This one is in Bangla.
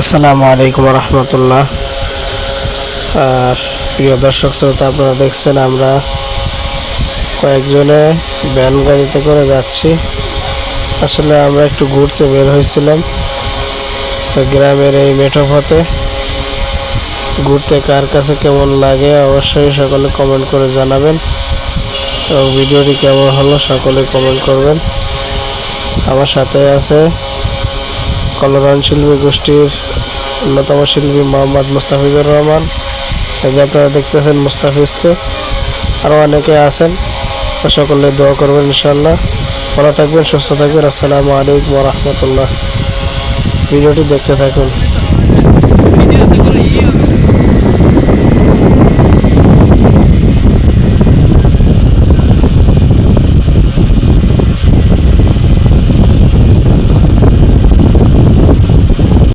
আসসালামু আলাইকুম রহমতুল্লাহ আর প্রিয় দর্শক শ্রোতা, আপনারা দেখছেন আমরা কয়েকজনে ভ্যান গাড়িতে করে যাচ্ছি। আসলে আমরা একটু ঘুরতে বের হয়েছিলাম গ্রামের এই মেঠো পথে। ঘুরতে কার কাছে কেমন লাগে অবশ্যই সকলে কমেন্ট করে জানাবেন। এবং ভিডিওটি কেমন হলো সকলে কমেন্ট করবেন। আমার সাথে আছে কলরন শিল্পী গোষ্ঠীর অন্যতম শিল্পী মোহাম্মদ মুস্তাফিজুর রহমান। এই যে আপনারা দেখতেছেন মুস্তাফিজকে আরও অনেকে আছেন, তো সকলে দোয়া করবেন ইনশাল্লাহ ভালো থাকবেন, সুস্থ থাকবেন, আসসালামু আলাইকুম রহমতুল্লাহ। ভিডিওটি দেখতে থাকুন।